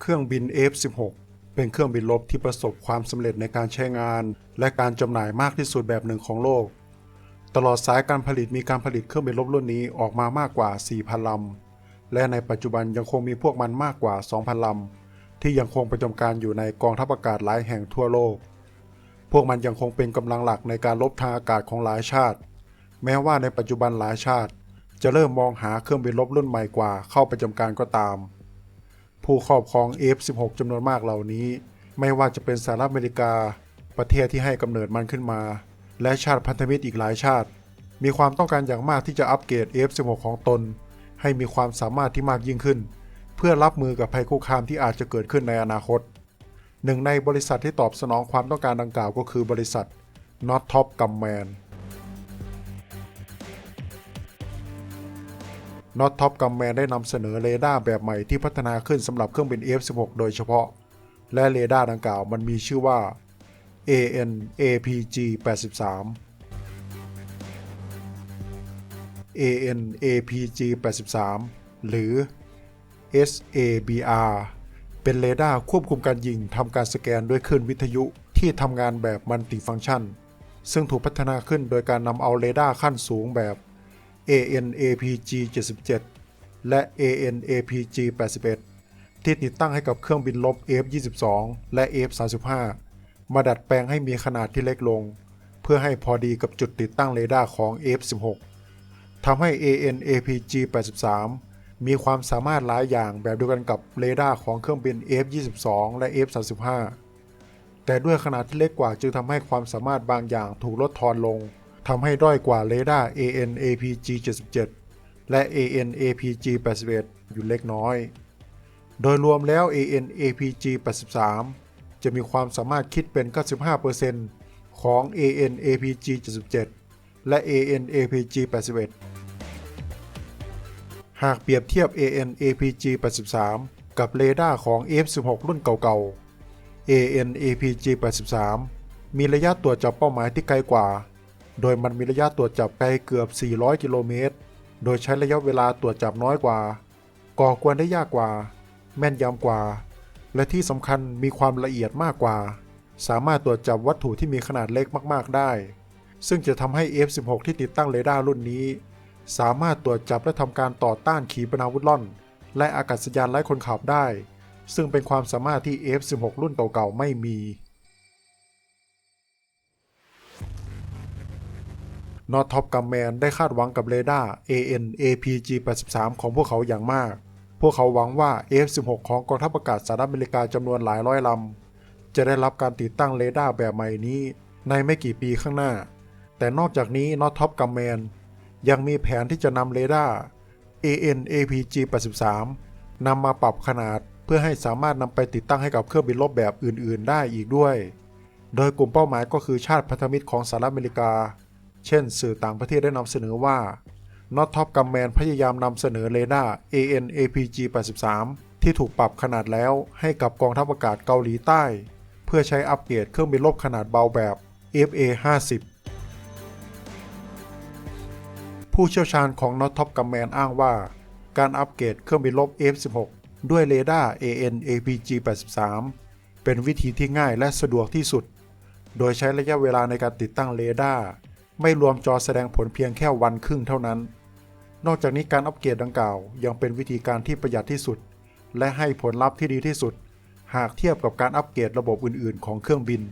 เครื่องบิน F-16 เป็นเครื่องบินรบที่ประสบความสำเร็จในการใช้งาน และการจำหน่ายมากที่สุดแบบหนึ่งของโลก ตลอดสายการผลิตมีการผลิตเครื่องบินรบรุ่นนี้ออกมามากกว่า 4,000 ลำ และในปัจจุบันยังคงมีพวกมันมากกว่า 2,000 ลำ ที่ยังคงประจำการอยู่ในกองทัพอากาศหลายแห่งทั่วโลก พวกมันยังคงเป็นกำลังหลักในการรบทางอากาศของหลายชาติ แม้ว่าในปัจจุบันหลายชาติ จะเริ่มมองหาเครื่องบินรบรุ่นใหม่กว่าเข้าประจำการก็ตาม ผู้ครอบครอง F-16 จำนวนมากเหล่านี้ ไม่ว่าจะเป็นสหรัฐอเมริกา ประเทศที่ให้กำเนิดมันขึ้นมา และชาติพันธมิตรอีกหลายชาติ มีความต้องการอย่างมากที่จะอัปเกรด F-16 ของตน ให้มีความสามารถที่มากยิ่งขึ้น เพื่อรับมือกับภัยคุกคามที่อาจจะเกิดขึ้นในอนาคต หนึ่งในบริษัทที่ตอบสนองความต้องการดังกล่าวก็คือบริษัท n o t Top g u m m a n Northrop Grumman Northrop Grumman ได้นำเสนอเรดาร์แบบใหม่ที่พัฒนาขึ้นสำหรับเครื่องบิน F-16 โดยเฉพาะ และเรดาร์ดังกล่าวมันมีชื่อว่า AN-APG 83 AN-APG 83 หรือ SABR เป็นเรดาร์ควบคุมการยิงทำการสแกนด้วยคลื่นวิทยุที่ทำงานแบบมัลติฟังก์ชัน ซึ่งถูกพัฒนาขึ้นโดยการนำเอาเรดาร์ขั้นสูงแบบ AN-APG 77 และ AN-APG 81 ที่ติดตั้งให้กับเครื่องบินรบ F-22 และ F-35 มาดัดแปลงให้มีขนาดที่เล็กลง เพื่อให้พอดีกับจุดติดตั้งเรดาร์ของ F-16 ทำให้ AN-APG 83 มีความสามารถหลายอย่างแบบเดียวกันกับเรดาร์ของเครื่องบิน F-22 และ F-35 แต่ด้วยขนาดที่เล็กกว่าจึงทำให้ความสามารถบางอย่างถูกลดทอนลง ทำให้ด้อยกว่าเรดาร์ AN-APG 77 และ AN-APG 81 อยู่เล็กน้อย โดยรวมแล้ว AN-APG 83 จะมีความสามารถคิดเป็น 95%ของ AN-APG 77 และ AN-APG 81 หากเปรียบเทียบ AN-APG 83 กับเรดาร์ของ F-16 รุ่นเก่าๆ AN-APG 83 มีระยะตรวจจับเป้าหมายที่ไกลกว่า โดยมันมีระยะตรวจจับไกลเกือบ 400 กิโลเมตร โดยใช้ระยะเวลาตรวจจับน้อยกว่า ก่อกวนได้ยากกว่า แม่นยำกว่า และที่สำคัญมีความละเอียดมากกว่า สามารถตรวจจับวัตถุที่มีขนาดเล็กมากๆได้ ซึ่งจะทำให้ F-16 ที่ติดตั้งเรดาร์รุ่นนี้ สามารถตรวจจับและทำการต่อต้านขีปนาวุธล่อน และอากาศยานไร้คนขับได้ ซึ่งเป็นความสามารถที่ F-16 รุ่นเก่าๆไม่มี นอตท็อปกัมแมนได้คาดหวังกับเรดาร์ AN-APG 83 ของพวกเขาอย่างมาก พวกเขาหวังว่า F-16 ของกองทัพอากาศสหรัฐอเมริกาจำนวนหลายร้อยลำ จะได้รับการติดตั้งเรดาร์แบบใหม่นี้ ในไม่กี่ปีข้างหน้า แต่นอกจากนี้นอตท็อปกัมแมนยังมีแผนที่จะนำเรดาร์ AN-APG 83นำมาปรับขนาดเพื่อให้สามารถนำไปติดตั้งให้กับเครื่องบินรบแบบอื่น ๆ ได้อีกด้วย โดยกลุ่มเป้าหมายก็คือชาติพันธมิตรของสหรัฐอเมริกา เช่น สื่อต่างประเทศได้นำเสนอว่า n o t Top Gunman พยายามนำเสนอเรดาร์ AN-APG 83 ที่ถูกปรับขนาดแล้วให้กับกองทัพอากาศเกาหลีใต้ เพื่อใช้อัปเกรดเครื่องบินรบขนาดเบาแบบ FA-50 ผู้เชี่ยวชาญของ n o t Top Gunman อ้างว่า การอัปเกรดเครื่องบินรบ F-16 ด้วยเรดาร์ AN-APG 83 เป็นวิธีที่ง่ายและสะดวกที่สุด โดยใช้ระยะเวลาในการติดตั้งเรดาร์ ไม่รวมจอแสดงผลเพียงแค่วันครึ่งเท่านั้น นอกจากนี้การอัปเกรดดังกล่าวยังเป็นวิธีการที่ประหยัดที่สุด และให้ผลลัพธ์ที่ดีที่สุด หากเทียบกับการอัปเกรดระบบอื่น ๆ ของเครื่องบิน